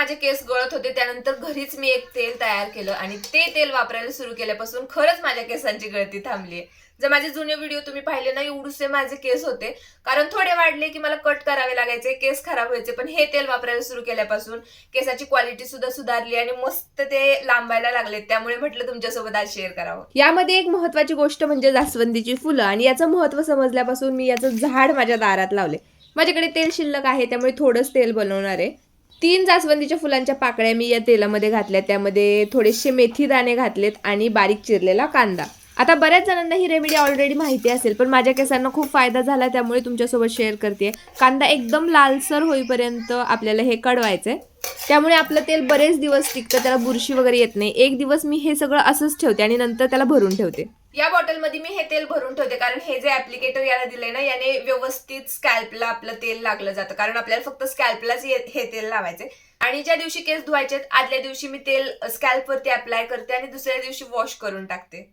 माझे केस गळत होते त्यानंतर घरीच मी एक तेल तयार केलं आणि ते तेल वापरायला सुरू केल्यापासून खरंच माझ्या केसांची गळती थांबली जर माझे जुने व्हिडिओ तुम्ही पाहिले ना एवढूसे माझे केस होते. कारण थोडे वाढले की मला कट करावे लागायचे केस खराब व्हायचे पण हे तेल वापरायला सुरू केल्यापासून केसाची क्वालिटी सुद्धा सुधारली आणि मस्त ते लांबायला लागले त्यामुळे म्हटलं तुमच्यासोबत आज शेअर करावं. यामध्ये एक महत्वाची गोष्ट म्हणजे जास्वंदीची फुलं आणि याचं महत्त्व समजल्यापासून मी याचं झाड माझ्या दारात लावले. माझ्याकडे तेल शिल्लक आहे त्यामुळे थोडंच तेल बनवणार आहे. तीन जास्वंदीच्या फुलांच्या पाकळ्या मी या तेलामध्ये घातल्या. त्यामध्ये थोडेसे मेथी दाणे घातलेत आणि बारीक चिरलेला कांदा. आता बऱ्याच जणांना ही रेमेडी ऑलरेडी माहिती असेल पण माझ्या केसांना खूप फायदा झाला त्यामुळे तुमच्यासोबत शेअर करते. कांदा एकदम लालसर होईपर्यंत आपल्याला हे कढवायचंय. त्यामुळे आपलं तेल बरेच दिवस टिकतं त्याला बुरशी वगैरे येत नाही. एक दिवस मी हे सगळं असंच ठेवते आणि नंतर त्याला भरून ठेवते. या बॉटलमध्ये मी हे तेल भरून ठेवते कारण हे जे ऍप्लिकेटर याला दिलंय ना याने व्यवस्थित स्कॅल्पला आपलं तेल लागलं जातं. कारण आपल्याला फक्त स्कॅल्पलाच हे तेल लावायचे आणि ज्या दिवशी केस धुवायचे आदल्या दिवशी मी तेल स्कॅल्पवरती अप्लाय करते आणि दुसऱ्या दिवशी वॉश करून टाकते.